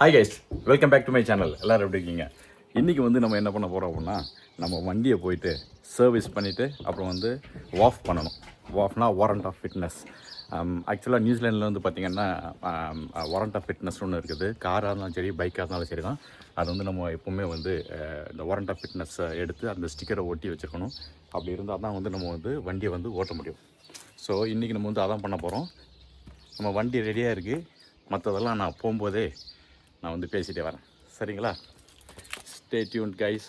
Hi guys welcome back to my channel எல்லோரும் எப்படி இருக்கீங்க? இன்றைக்கி வந்து நம்ம என்ன பண்ண போகிறோம் அப்படின்னா நம்ம வண்டியை போயிட்டு சர்வீஸ் பண்ணிவிட்டு அப்புறம் வந்து வாஃப் பண்ணணும். வாஃப்னா வாரண்ட் ஆஃப் ஃபிட்னஸ் ஆக்சுவலாக நியூசிலாண்டில் வந்து பார்த்திங்கன்னா வாரண்ட் ஆஃப் ஃபிட்னஸ் ஒன்று இருக்குது. காராக இருந்தாலும் சரி பைக்காக இருந்தாலும் சரி தான். அது வந்து நம்ம எப்போவுமே வந்து uh, இந்த வாரண்ட் ஆஃப் ஃபிட்னஸ்ஸை எடுத்து அந்த ஸ்டிக்கரை ஒட்டி வச்சுருக்கணும். அப்படி இருந்தால் தான் வந்து நம்ம வந்து வண்டியை வந்து ஓட்ட முடியும். ஸோ இன்றைக்கி நம்ம வந்து அதான் பண்ண போகிறோம் நம்ம வண்டி ரெடியாக இருக்குது மற்றதெல்லாம் நான் போகும்போதே நான் வந்து பேசிகிட்டே வரேன். சரிங்களா? ஸ்டே டியூன் கைஸ்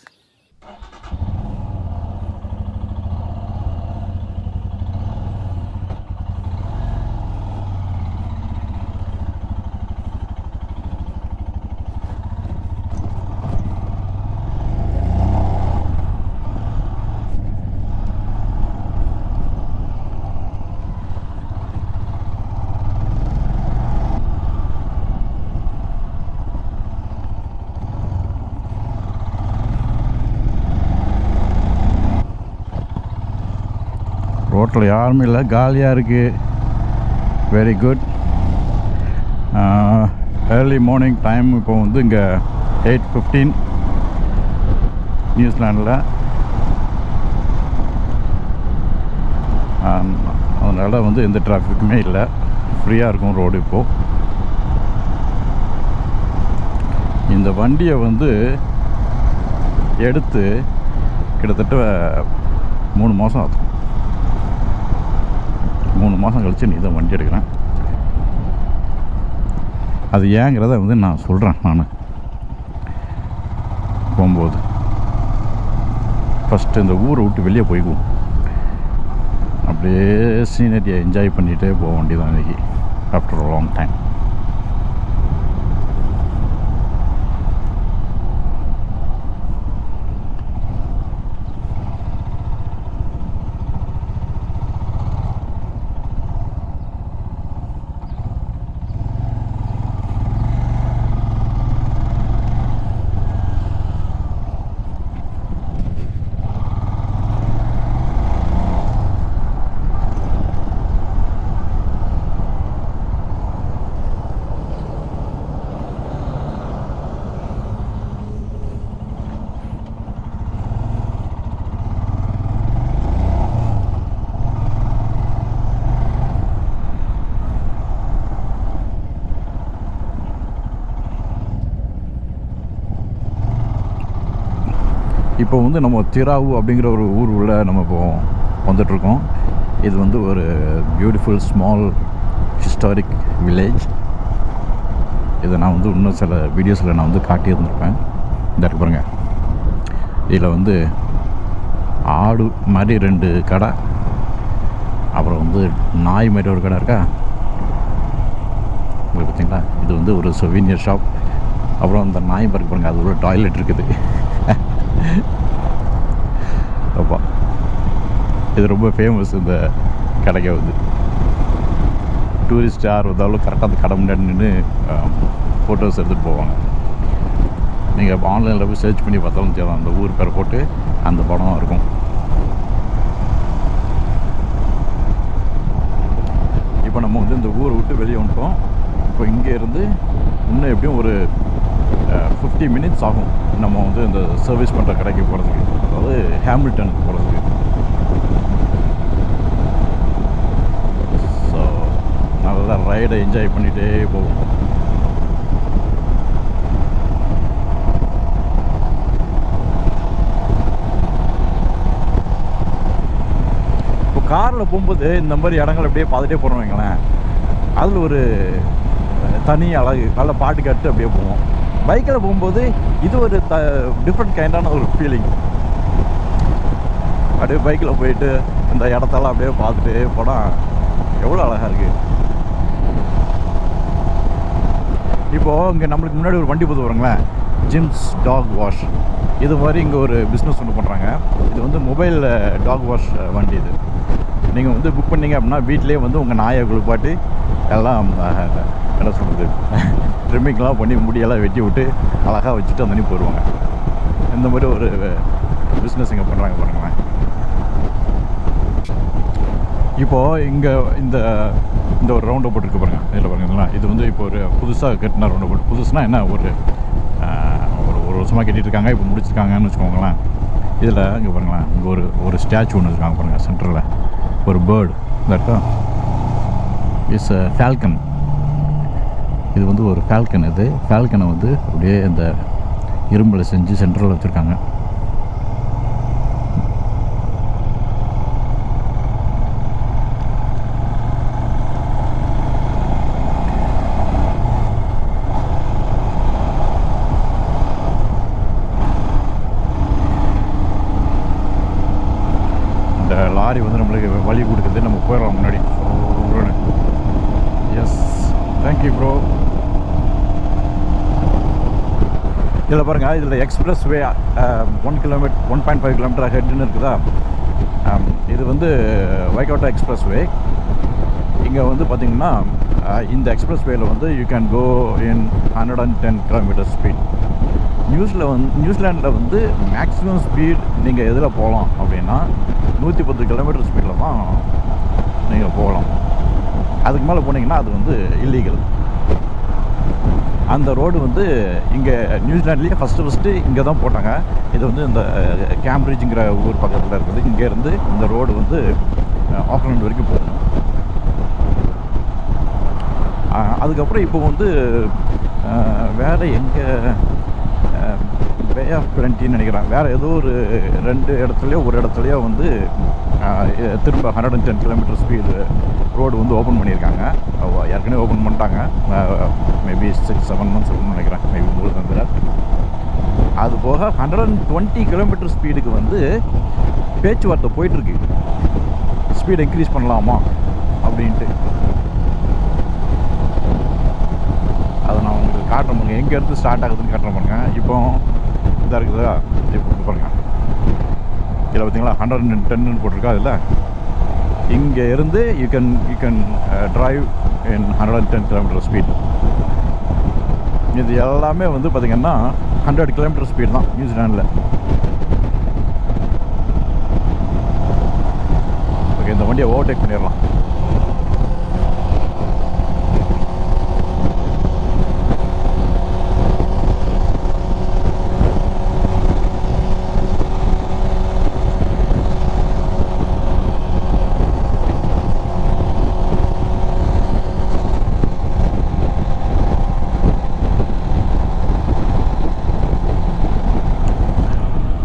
ஹோட்டல் யாருமே இல்லை. காலியாக இருக்குது very good early morning time இப்போ வந்து இங்கே எயிட் ஃபிஃப்டீன் நியூசிலாண்டில். அதனால் வந்து எந்த டிராஃபிக்குமே இல்லை. ஃப்ரீயாக இருக்கும் ரோடு இப்போது இந்த வண்டியை வந்து எடுத்து கிட்டத்தட்ட மூணு மாதம் ஆகும். மூணு மாதம் கழித்து நீ தான் வண்டி எடுக்கிறேன். அது ஏங்கிறத வந்து நான் சொல்கிறேன் நான். போகும்போது. ஃபஸ்ட்டு இந்த ஊரை விட்டு வெளியே போய்க்குவோம் அப்படியே சீனரியை என்ஜாய் பண்ணிகிட்டே போக வேண்டியதான் இன்றைக்கி ஆஃப்டர் லாங் டைம் இப்போ வந்து நம்ம திராவு அப்படிங்கிற ஒரு ஊர் உள்ள நம்ம இப்போ வந்துட்ருக்கோம். இது வந்து ஒரு பியூட்டிஃபுல் ஸ்மால் ஹிஸ்டாரிக் வில்லேஜ் இதை நான் வந்து இன்னும் சில வீடியோஸில் நான் வந்து காட்டியிருந்திருப்பேன். இந்த பாருங்க. இதில் வந்து ஆடு மாதிரி ரெண்டு கடை. அப்புறம் வந்து நாய் மாதிரி ஒரு கடை இருக்கா? பார்த்தீங்களா இது வந்து ஒரு சொவீனியர் ஷாப் அப்புறம் அந்த நாய் பார்க்க பாருங்க அது ஒரு டாய்லெட் இருக்குது. அப்பா. இது ரொம்ப ஃபேமஸ் இந்த கடைக்கு வந்து. டூரிஸ்ட் யார் வந்தாலும் கரெக்டாக அந்த கடை முன்னாடி நின்று ஃபோட்டோஸ் எடுத்துகிட்டு போவாங்க. நீங்கள் ஆன்லைனில் போய் சர்ச் பண்ணி பார்த்தாலும் தெரியும் அந்த ஊர் பேரை போட்டு அந்த படம் இருக்கும். இப்போ நம்ம வந்து இந்த ஊரை விட்டு வெளியே வந்துட்டோம். இப்போ இங்கே இருந்து இன்னும் எப்படியும் ஒரு ஃபிஃப்டி மினிட்ஸ் ஆகும். நம்ம வந்து இந்த சர்வீஸ் பண்ணுற கடைக்கு போகிறதுக்கு அதாவது ஹேமில்டனுக்கு போகிறதுக்கு ஸோ நல்லா ரைடை என்ஜாய் பண்ணிகிட்டே போவோம். இப்போ காரில் போகும்போது இந்த மாதிரி இடங்கள் அப்படியே பார்த்துட்டே போகிறோம் வைங்களேன். அதில் ஒரு தனி அழகு நல்ல பாட்டு கேட்டு அப்படியே போவோம். பைக்கில் போகும்போது இது ஒரு த டிஃப்ரெண்ட் கைண்டான ஒரு ஃபீலிங் அப்படியே பைக்கில் போயிட்டு இந்த இடத்தெல்லாம் அப்படியே பார்த்துட்டு போனால் எவ்வளோ அழகாக இருக்குது இப்போது இங்கே நம்மளுக்கு முன்னாடி ஒரு வண்டி போது வருங்களேன் ஜிம்ஸ் டாக் வாஷ் இது மாதிரி இங்கே ஒரு பிஸ்னஸ் ஒன்று பண்ணுறாங்க இது வந்து மொபைல் டாக் வாஷ் வண்டி இது. நீங்கள் வந்து புக் பண்ணீங்க அப்படின்னா வீட்டிலேயே வந்து உங்கள் நாயை குளிப்பாட்டி எல்லாம் என்ன சொல்கிறது ட்ரிம்மிங்லாம் பண்ணி முடியெல்லாம் வெட்டி விட்டு அழகாக வச்சுட்டு அந்த போயிடுவாங்க. இந்த மாதிரி ஒரு பிஸ்னஸ் இங்கே பண்ணுறாங்க பாருங்களேன். இப்போது இங்கே இந்த இந்த ஒரு ரவுண்டை போட்டுருக்கு பாருங்கள் இதில் பாருங்கள் இதெல்லாம் இது வந்து இப்போ ஒரு புதுசாக கட்டின ரவுண்டை போட்டு புதுசுனா என்ன? ஒரு ஒரு ஒரு வருஷமாக கட்டிகிட்டு இருக்காங்க இப்போ முடிச்சிருக்காங்கன்னு வச்சுக்கோங்களேன். இதில் இங்கே பாருங்களேன் இங்கே ஒரு ஒரு ஸ்டாச்சு ஒன்று இருக்காங்க பாருங்கள் சென்டரில் ஒரு பேர்டு இந்த இருக்கா? இஸ் ஃபால்கன் இது வந்து ஒரு ஃபால்கன் இது. ஃபால்கனை வந்து அப்படியே இந்த இரும்பில் செஞ்சு சென்ட்ரலில் வச்சுருக்காங்க. லாரி வந்து நம்மளுக்கு வழி கொடுக்குது. நம்ம போயிடலாம் முன்னாடி எஸ் தேங்க்யூ ப்ரோ இதில் பாருங்கள் இதில் expressway one kilometre one point five kilometre ஹெட்னு இருக்குதா? இது வந்து வைகோட்டா எக்ஸ்பிரஸ் வே இங்கே வந்து பார்த்திங்கன்னா இந்த எக்ஸ்பிரஸ் வேயில் வந்து you can go in hundred and ten kilometre speed நியூஸில் வந்து நியூசிலாண்டில் வந்து மேக்ஸிமம் ஸ்பீட் நீங்கள் எதில் போகலாம் அப்படின்னா நூற்றி பத்து கிலோமீட்டர் ஸ்பீடில் தான் நீங்கள் போகலாம். அதுக்கு மேலே போனீங்கன்னா அது வந்து இல்லீகல் அந்த ரோடு வந்து இங்கே நியூசிலாண்ட்லேயே ஃபஸ்ட்டு ஃபஸ்ட்டு இங்கே தான் போட்டாங்க. இது வந்து இந்த கேம்பிரிட்ஜுங்கிற ஊர் பக்கத்தில் இருக்குது. இங்கேருந்து இந்த ரோடு வந்து ஆக்லாண்ட் வரைக்கும் போகணும் அதுக்கப்புறம் இப்போ வந்து வேறு எங்கே வே ஆஃப் பிளண்டின்னு நினைக்கிறேன். வேறு ஏதோ ஒரு ரெண்டு இடத்துலையோ ஒரு இடத்துலையோ வந்து திரும்ப hundred and ten kilometre speed road வந்து ஓப்பன் பண்ணியிருக்காங்க. ஏற்கனவே ஓப்பன் பண்ணிட்டாங்க. Maybe six seven months open நினைக்கிறேன். மேபி உங்களுக்கு வந்து அது போக ஹண்ட்ரட் அண்ட் டுவெண்ட்டி கிலோமீட்டர் ஸ்பீடுக்கு வந்து பேச்சுவார்த்தை போயிட்டுருக்கு. ஸ்பீடை இன்க்ரீஸ் பண்ணலாமா? அப்படின்ட்டு. அதை நான் உங்களுக்கு காட்டுறேன் பாருங்க. எங்கே இருந்து ஸ்டார்ட் ஆகுதுன்னு காட்டுறேன் பாருங்க. இப்போ இதாக இருக்குதா? இப்போ பாருங்கள் இதில் பார்த்தீங்களா? ஹண்ட்ரட் அண்ட் டென்னு போட்டிருக்கா அதில்? இங்கே இருந்து you can you can drive in hundred and ten kilometre speed இது எல்லாமே வந்து பார்த்திங்கன்னா ஹண்ட்ரட் கிலோமீட்டர் ஸ்பீட் தான் நியூசிலாண்டில் ஓகே இந்த வண்டியை ஓவர்டேக் பண்ணிடலாம்.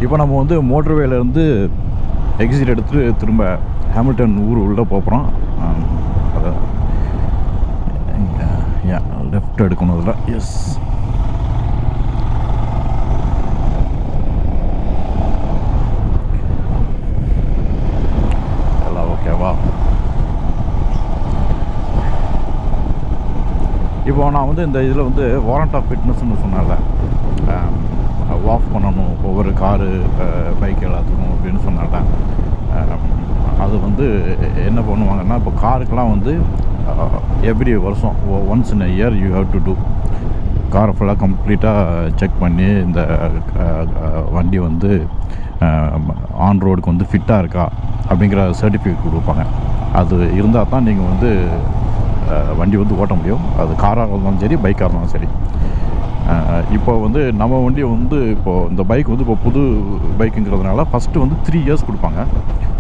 இப்போ நம்ம வந்து மோட்டர்வேலேருந்து எக்ஸிட் எடுத்து திரும்ப ஹேமில்டன் ஊர் உள்ளே போகிறோம் அதை லெஃப்ட் எடுக்கணும் அதில். எஸ் எல்லாம் ஓகேவா இப்போ நான் வந்து இந்த இதில் வந்து வாரண்ட் ஆஃப் ஃபிட்னஸ்னு சொன்னால வாஃப் பண்ணணும் ஒவ்வொரு காரு பைக் எல்லாத்துக்கும் அப்படின்னு சொன்னால அது வந்து என்ன பண்ணுவாங்கன்னா இப்போ காருக்கெலாம் வந்து எவ்ரி வருஷம் once in year you have to do காரை ஃபுல்லாக கம்ப்ளீட்டாக செக் பண்ணி இந்த வண்டி வந்து ஆன் ரோடுக்கு வந்து ஃபிட்டாக இருக்கா அப்படிங்கிற சர்டிஃபிகேட் கொடுப்பாங்க. அது இருந்தால் தான் நீங்கள் வந்து வண்டி வந்து ஓட்ட முடியும். அது காராக இருந்தாலும் சரி பைக்காக இருந்தாலும் சரி. இப்போ வந்து நம்ம வண்டி வந்து இப்போது இந்த பைக் வந்து இப்போ புது பைக்குங்கிறதுனால ஃபஸ்ட்டு வந்து த்ரீ இயர்ஸ் கொடுப்பாங்க.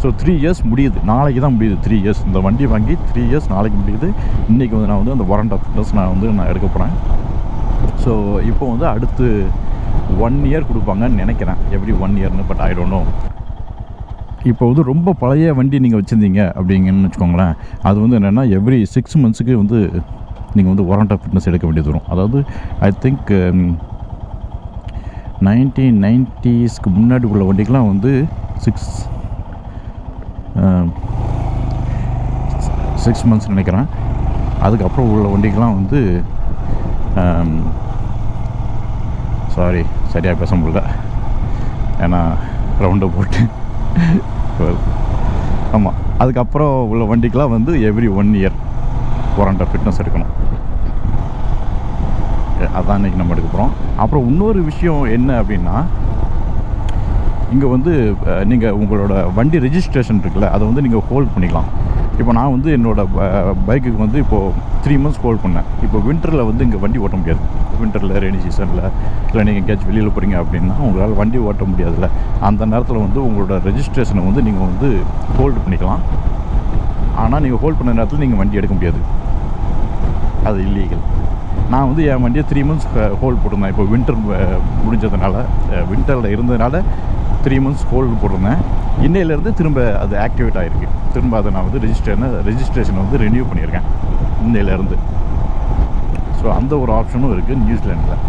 ஸோ த்ரீ இயர்ஸ் முடியுது. நாளைக்கு தான் முடியுது த்ரீ இயர்ஸ் இந்த வண்டி வாங்கி த்ரீ இயர்ஸ் நாளைக்கு முடியுது. இன்றைக்கி வந்து நான் வந்து அந்த வாரண்ட் ஆஃப் நான் வந்து நான் எடுக்க போகிறேன் ஸோ இப்போ வந்து அடுத்து ஒன் இயர் கொடுப்பாங்கன்னு நினைக்கிறேன். எவ்ரி ஒன் இயர்னு பட் ஐ டோன்ட் நோ இப்போ வந்து ரொம்ப பழைய வண்டி நீங்கள் வச்சுருந்தீங்க அப்படிங்கன்னு வச்சுக்கோங்களேன். அது வந்து என்னென்னா எவ்ரி சிக்ஸ் மந்த்ஸுக்கு வந்து நீங்கள் வந்து வாரண்ட் ஆஃப் ஃபிட்னஸ் எடுக்க வேண்டியது வரும். அதாவது ஐ திங்க் நைன்டீன் um, நைன்ட்டீஸ்க்கு முன்னாடி உள்ள வண்டிக்கெலாம் வந்து சிக்ஸ் சிக்ஸ் மந்த்ஸ் நினைக்கிறேன். அதுக்கப்புறம் உள்ள வண்டிக்கெலாம் வந்து um, சாரி சரியாக பேச முடியல. ஏன்னா ரவுண்டை போட்டு. ஆமாம் அதுக்கப்புறம் உள்ள வண்டிக்கெலாம் வந்து every one year warrant fitness எடுக்கணும். அதான் இன்றைக்கி நம்ம எடுக்க போகிறோம் அப்புறம் இன்னொரு விஷயம் என்ன அப்படின்னா இங்கே வந்து நீங்கள் உங்களோட வண்டி ரெஜிஸ்ட்ரேஷன் இருக்குல்ல அதை வந்து நீங்கள் ஹோல்ட் பண்ணிக்கலாம். இப்போ நான் வந்து என்னோடய பைக்குக்கு வந்து இப்போது த்ரீ மந்த்ஸ் ஹோல்ட் பண்ணேன். இப்போ வின்டரில் வந்து இங்கே வண்டி ஓட்ட முடியாது. வின்டரில் ரெய்னி சீசனில் இல்லை நீங்கள் எங்கேயாச்சும் வெளியில் போகிறீங்க அப்படின்னா உங்களால் வண்டி ஓட்ட முடியாதுல்ல. அந்த நேரத்தில் வந்து உங்களோட ரெஜிஸ்ட்ரேஷனை வந்து நீங்கள் வந்து ஹோல்டு பண்ணிக்கலாம். ஆனால் நீங்கள் ஹோல்ட் பண்ண நேரத்தில் நீங்கள் வண்டி எடுக்க முடியாது. அது இல்லீகல் நான் வந்து என் வண்டியை த்ரீ மந்த்ஸ் ஹோல்ட் போட்டிருந்தேன். இப்போ வின்டர் முடிஞ்சதுனால வின்டரில் இருந்ததுனால த்ரீ மந்த்ஸ் ஹோல்டு போட்டிருந்தேன். இன்னையிலேருந்து திரும்ப அது ஆக்டிவேட் ஆகிருக்கு திரும்ப அதை நான் வந்து ரெஜிஸ்டர் ரெஜிஸ்ட்ரேஷன் வந்து ரினியூ பண்ணியிருக்கேன். இன்னையிலேருந்து ஸோ அந்த ஒரு ஆப்ஷனும் இருக்குது நியூசிலாண்டில்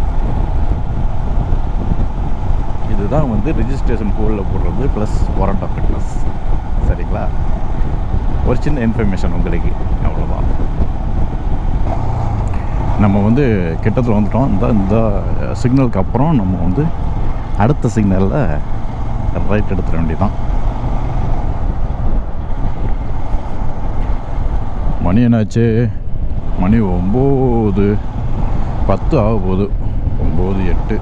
இதுதான் வந்து ரிஜிஸ்ட்ரேஷன் ஹோல்டில் போடுறது ப்ளஸ் வாரண்ட் ஆஃப் ஃபிட்னஸ் சரிங்களா? ஒரு சின்ன இன்ஃபர்மேஷன் உங்களுக்கு. அவ்வளோதான் நம்ம வந்து கிட்டத்தில் வந்துட்டோம். இந்த இந்த சிக்னலுக்கு அப்புறம் நம்ம வந்து அடுத்த சிக்னலில் ரைட் எடுத்துட வேண்டியதான் மணி என்னாச்சு? மணி ஒம்பது பத்து ஆக போகுது. ஒம்பது எட்டு.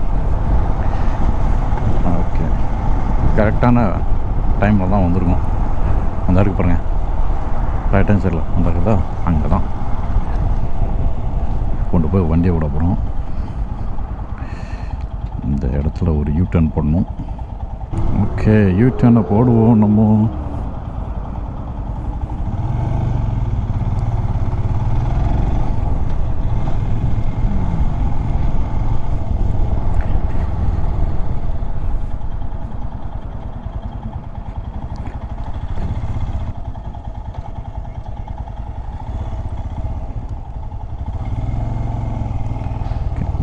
ஓகே. கரெக்டான டைமில் தான் வந்திருக்கோம். அந்த இருக்கு பாருங்கள் ரைட் ஹேண்ட் சைடில் அந்த இருக்குதா அங்கே தான் கொண்டு போய் வண்டியை விட போகிறோம் இந்த இடத்துல ஒரு யூ டர்ன் போடணும். ஓகே யூ டர்னை போடுவோம் நம்ம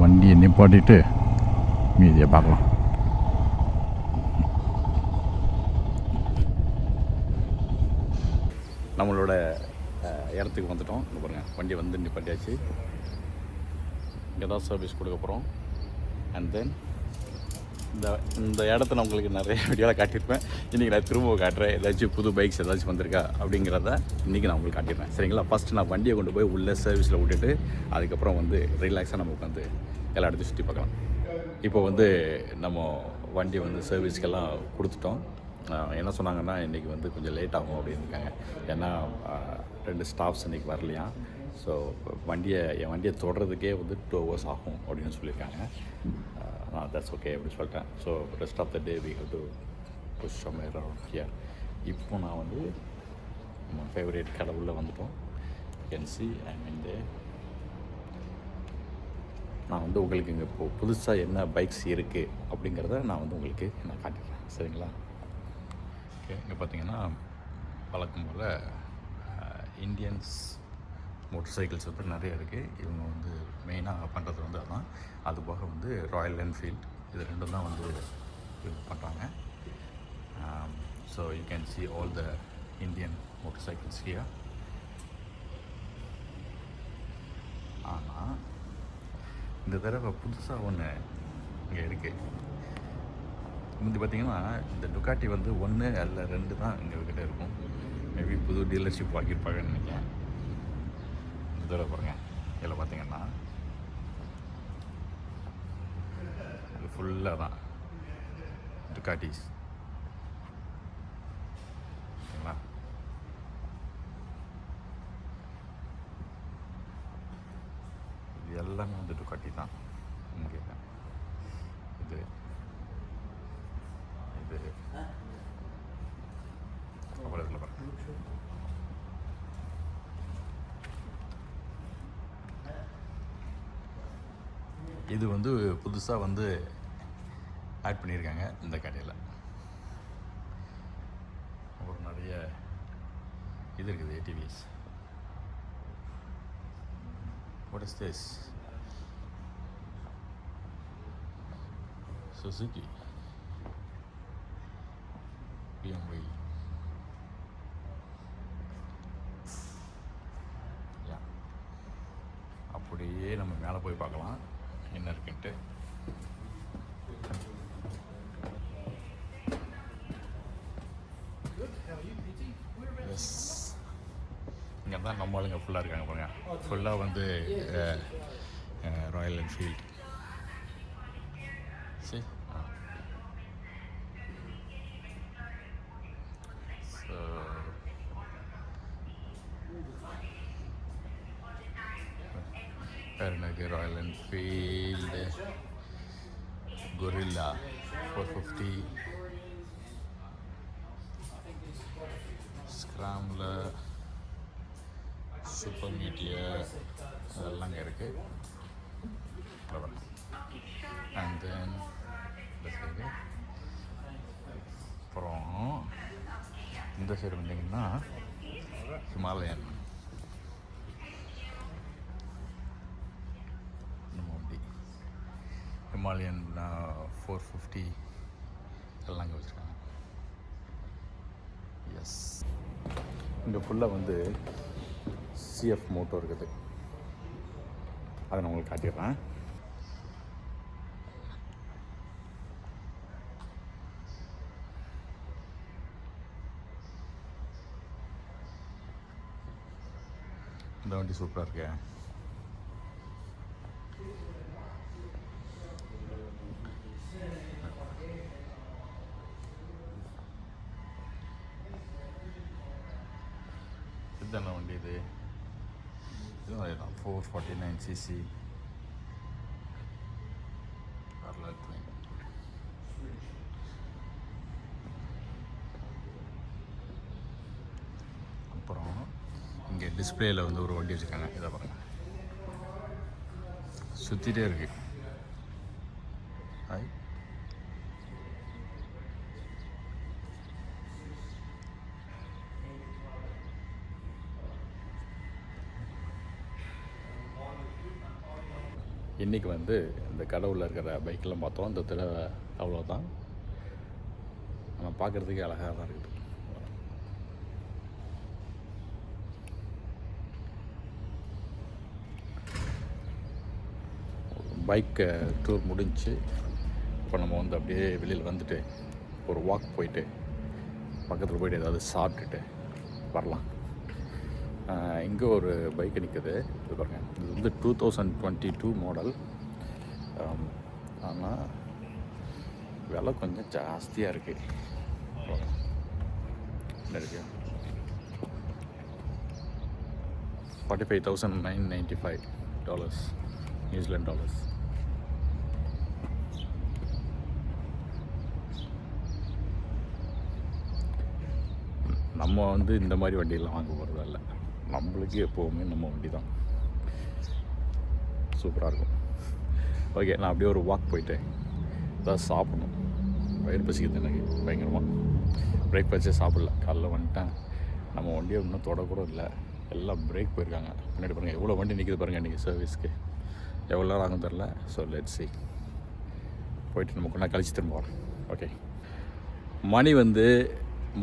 வண்டியை நிப்பாட்டிட்டு மீதியை பார்க்கலாம். நம்மளோட இடத்துக்கு வந்துட்டோம். இங்கே பாருங்கள் வண்டி வந்து நிப்பாட்டியாச்சு. இங்கே தான் சர்வீஸ் கொடுக்க போகிறோம் அண்ட் தென் இந்த இந்த இடத்த நான் உங்களுக்கு நிறைய வீடியோவில் காட்டியிருப்பேன். இன்றைக்கி நான் திரும்ப காட்டுறேன். ஏதாச்சும் புது பைக்ஸ் ஏதாச்சும் வந்திருக்கா அப்படிங்கிறத இன்றைக்கி நான் உங்களுக்கு காட்டிடுறேன். சரிங்களா? ஃபஸ்ட்டு நான் வண்டியை கொண்டு போய் உள்ளே சர்வீஸில் விட்டுட்டு அதுக்கப்புறம் வந்து ரிலாக்ஸாக நம்ம உட்காந்து எல்லா இடத்தையும் சுற்றி பார்க்கலாம். இப்போ வந்து நம்ம வண்டி வந்து சர்வீஸ்க்கெல்லாம் கொடுத்துட்டோம். என்ன சொன்னாங்கன்னா இன்றைக்கி வந்து கொஞ்சம் லேட் ஆகும் அப்படின்னு இருக்காங்க. ஏன்னா ரெண்டு ஸ்டாஃப்ஸ் இன்றைக்கி வரலையா? ஸோ வண்டியை என் வண்டியை தொடுறதுக்கே வந்து டூ ஹவர்ஸ் ஆகும் அப்படின்னு சொல்லியிருக்காங்க. நான் தட்ஸ் ஓகே அப்படின்னு சொல்லிட்டேன். So rest of the day we have to push here இப்போ நான் வந்து நம்ம ஃபேவரேட் கடவுளில் வந்துட்டோம். கேன் சி ஐ மீன் தே நான் வந்து உங்களுக்கு இங்கே இப்போ புதுசாக என்ன பைக்ஸ் இருக்குது அப்படிங்கிறத நான் வந்து உங்களுக்கு நான் காட்டிக்கிறேன். சரிங்களா? ஓகே இங்கே பார்த்தீங்கன்னா வழக்கம் போல் இந்தியன்ஸ் மோட்டர் சைக்கிள்ஸ் வந்து நிறைய இருக்குது இவங்க வந்து மெயினாக பண்ணுறது வந்து அதான். அது போக வந்து ராயல் என்ஃபீல்ட் இது ரெண்டும் தான் வந்து இவங்க பண்ணுறாங்க so you can see all the Indian motorcycles here ஆனால் இந்த தடவை புதுசாக ஒன்று இங்கே இருக்குது முந்தி பார்த்தீங்கன்னா இந்த டுக்காட்டி வந்து ஒன்று அல்ல ரெண்டு தான் எங்கள் கிட்டே இருக்கும். மேபி புது டீலர்ஷிப் வாங்கியிருப்பாங்கன்னு நினைக்கிறேன். இந்த தடவை பாருங்க. இதில் பார்த்தீங்கன்னா இது ஃபுல்லாக தான். டுக்காட்டிஸ் ஓகேங்களா இது எல்லாமே தான் இங்கே இது இது அப்புறம் இதில் இது வந்து புதுசாக வந்து ஆட் பண்ணியிருக்காங்க இந்த கடையில். ஒரு நிறைய இது இருக்குது ATVs what is this Suzuki BMW yeah அப்படியே நம்ம மேலே போய் பார்க்கலாம். என்ன இருக்குன்ட்டு. எஸ் இங்கே தான் நம்ம ஆளுங்க ஃபுல்லாக இருக்காங்க பாருங்க. ஃபுல்லாக வந்து uh, uh, ராயல் என்ஃபீல்டு இந்த சைடு வந்தீங்கன்னா ஹிமாலயன். நம்ம வண்டி. ஹிமாலயன் ஃபோர் ஃபிஃப்டி எல்லாம் இங்கே வச்சுருக்காங்க. எஸ் இங்கே ஃபுல்லாக வந்து சிஎஃப் மோட்டோ இருக்குது. அதை நான் உங்களுக்கு காட்டிடுறேன். இந்த வண்டி சூப்பராக இருக்கு. இதுதான வண்டி இது? இது தான் ஃபோர் ஃபார்ட்டி நைன் சிசி அப்புறம் இங்கே டிஸ்பிளேயில் வந்து ஒரு வண்டி வச்சுருக்காங்க. இதை பாருங்க. சுற்றிட்டே இருக்கு. ஹாய் இன்றைக்கி வந்து இந்த கடவுளில் இருக்கிற பைக்கெல்லாம் பார்த்தோம். இந்த தடவை அவ்வளோதான் ஆனால் பார்க்குறதுக்கே அழகாக தான் இருக்குது. பைக்கு டூர் முடிஞ்சு இப்போ நம்ம வந்து அப்படியே வெளியில் வந்துட்டு ஒரு வாக் போயிட்டு பக்கத்தில் போயிட்டு ஏதாவது சாப்பிட்டுட்டு வரலாம். இங்கே ஒரு பைக் நிற்குது இது பாருங்க. இது வந்து two thousand twenty two model ஆனால் விலை கொஞ்சம் ஜாஸ்தியாக இருக்குது என்ன இருக்கு? Forty five thousand nine ninety five dollars New Zealand dollars நம்ம வந்து இந்த மாதிரி வண்டியெல்லாம் வாங்க போகிறதில்ல நம்மளுக்கு எப்போவுமே நம்ம வண்டி தான் சூப்பராக இருக்கும். ஓகே நான் அப்படியே ஒரு வாக் போயிட்டேன். ஏதாவது சாப்பிடணும். வயிறு பசிக்குது எனக்கு பயங்கரமாக பிரேக்ஃபாஸ்ட்டே சாப்பிடல. காலைல வந்துட்டேன். நம்ம வண்டியை இன்னும் தொடக்கூட இல்லை. எல்லாம் பிரேக் போயிருக்காங்க. பின்னாடி பாருங்கள் எவ்வளோ வண்டி நிற்கிது பாருங்கள் இன்றைக்கி சர்வீஸ்க்கு எவ்வளோ நேரம் ஆகும் தெரில ஸோ லெட் சி போயிட்டு நம்ம கொண்டா கழிச்சு திரும்ப வரோம் ஓகே மணி வந்து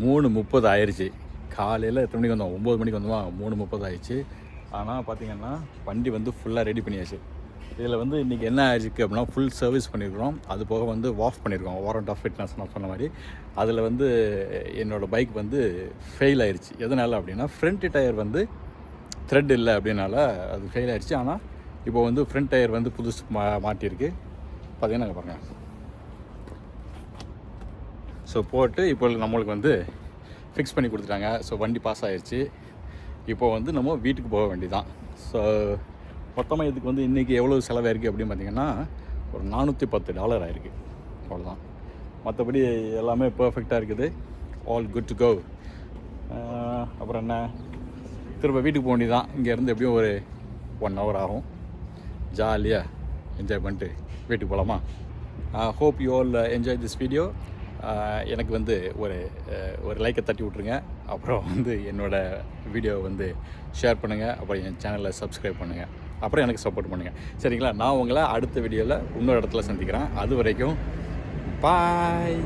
மூணு முப்பது ஆயிடுச்சு காலையில் எத்தனை மணிக்கு வந்தோம்? ஒம்பது மணிக்கு வந்தோம்? மூணு முப்பது ஆயிடுச்சு ஆனால் பார்த்தீங்கன்னா வண்டி வந்து ஃபுல்லாக ரெடி பண்ணியாச்சு. இதில் வந்து இன்றைக்கி என்ன ஆயிருக்கு அப்படின்னா ஃபுல் சர்வீஸ் பண்ணியிருக்கிறோம் அது போக வந்து வாஷ் பண்ணியிருக்கோம் வாரண்ட் ஆஃப் ஃபிட்னஸ் நான் சொன்ன மாதிரி. அதில் வந்து என்னோடய பைக் வந்து ஃபெயில் ஆயிடுச்சு எதனால் அப்படின்னா ஃப்ரண்ட் டயர் வந்து த்ரெட் இல்லை அப்படின்னால அது ஃபெயில் ஆயிடுச்சு ஆனால் இப்போ வந்து ஃப்ரண்ட் டயர் வந்து புதுசு மா மாட்டியிருக்கு. பார்த்தீங்கன்னா பாருங்கள் ஸோ போட்டு இப்போ நம்மளுக்கு வந்து ஃபிக்ஸ் பண்ணி கொடுத்துட்டாங்க. ஸோ வண்டி பாஸ் ஆகிடுச்சு இப்போ வந்து நம்ம வீட்டுக்கு போக வேண்டியதான் ஸோ மொத்தமாக இதுக்கு வந்து இன்றைக்கி எவ்வளோ செலவாயிருக்கு அப்படின்னு பார்த்தீங்கன்னா ஒரு நானூற்றி பத்து டாலர் ஆயிருக்கு. அவ்வளோதான் மற்றபடி எல்லாமே பர்ஃபெக்டாக இருக்குது. ஆல் குட் டு கோ அப்புறம் என்ன? திரும்ப வீட்டுக்கு போக வேண்டியதான் இங்கேருந்து எப்படியும் ஒரு ஒன் ஹவர் ஆகும். ஜாலியாக என்ஜாய் பண்ணிட்டு வீட்டுக்கு போகலாமா hope you all enjoy this video எனக்கு வந்து ஒரு ஒரு லைக்கை தட்டி விட்ருங்க அப்புறம் வந்து என்னோடய வீடியோவை வந்து ஷேர் பண்ணுங்கள் அப்புறம் என் சேனலை சப்ஸ்கிரைப் பண்ணுங்கள் அப்புறம் எனக்கு சப்போர்ட் பண்ணுங்கள் சரிங்களா? நான் உங்களை அடுத்த வீடியோவில் இன்னொரு இடத்துல சந்திக்கிறேன். அது வரைக்கும் பாய்